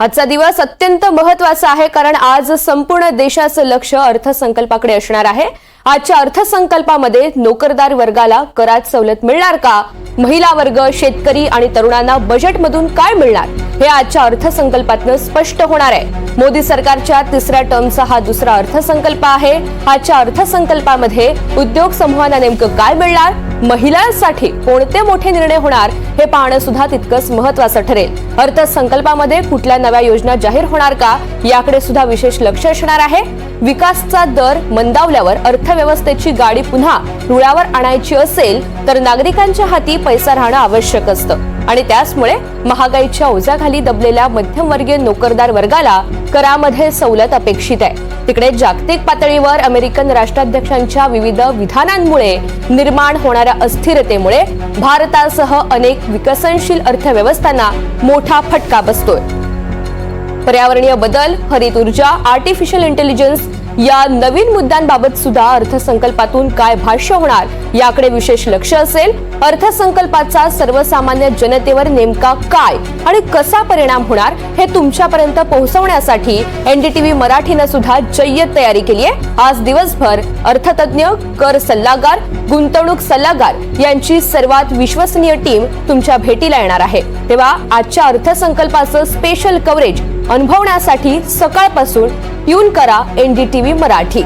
आजचा दिवस अत्यंत महत्त्वाचा आहे कारण आज संपूर्ण देशाचं लक्ष अर्थसंकल्पाकडे असणार आहे. आजच्या अर्थसंकल्पामध्ये नोकरदार वर्गाला करात सवलत मिळणार का? महिला वर्ग शेतकरी आणि तरुणांना बजेटमधून काय मिळणार? हे आजच्या अर्थसंकल्पातनं स्पष्ट होणार आहे. मोदी सरकारच्या तिसऱ्या टर्मचा हा दुसरा अर्थसंकल्प आहे. आजच्या अर्थसंकल्पामध्ये उद्योग समूहांना नेमकं काय मिळणार? महिलांसाठी कोणते मोठे निर्णय होणार हे पाहणं सुद्धा तितकंच महत्वाचं ठरेल. अर्थसंकल्पामध्ये कुठल्या नव्या योजना जाहीर होणार का याकडे सुद्धा विशेष लक्ष असणार आहे. विकासचा दर मंदावल्यावर अर्थव्यवस्थेची गाडी पुन्हा रुळावर आणायची असेल तर नागरिकांच्या हाती पैसा राहणं आवश्यक असतं. आणि त्याचमुळे महागाईच्या ओझ्याखाली दबलेल्या मध्यमवर्गीय नोकरदार वर्गाला करामध्ये सवलत अपेक्षित आहे. तिकडे जागतिक पातळीवर अमेरिकन राष्ट्राध्यक्षांच्या विविध विधानांमुळे निर्माण होणाऱ्या अस्थिरतेमुळे भारतासह अनेक विकसनशील अर्थव्यवस्थांना मोठा फटका बसतोय. पर्यावरणीय बदल हरित ऊर्जा आर्टिफिशियल इंटेलिजन्स या नवीन मुद्द्यांबाबत सुद्धा अर्थसंकल्पातून काय भाष्य होणार याकडे विशेष लक्ष असेल. अर्थसंकल्पाचा सर्वसामान्य जनतेवर नेमका काय आणि कसा परिणाम होणार हे तुमच्यापर्यंत पोहोचवण्यासाठी एनडीटीव्ही मराठीनं सुद्धा जय्यत तयारी केली आहे. आज दिवसभर अर्थतज्ञ कर सल्लागार गुंतवणूक सल्लागार यांची सर्वात विश्वसनीय टीम तुमच्या भेटीला येणार आहे. तेव्हा आजच्या अर्थसंकल्पाचं स्पेशल कव्हरेज अनुभवण्यासाठी सकाळपासून ट्यून करा एनडीटीव्ही मराठी.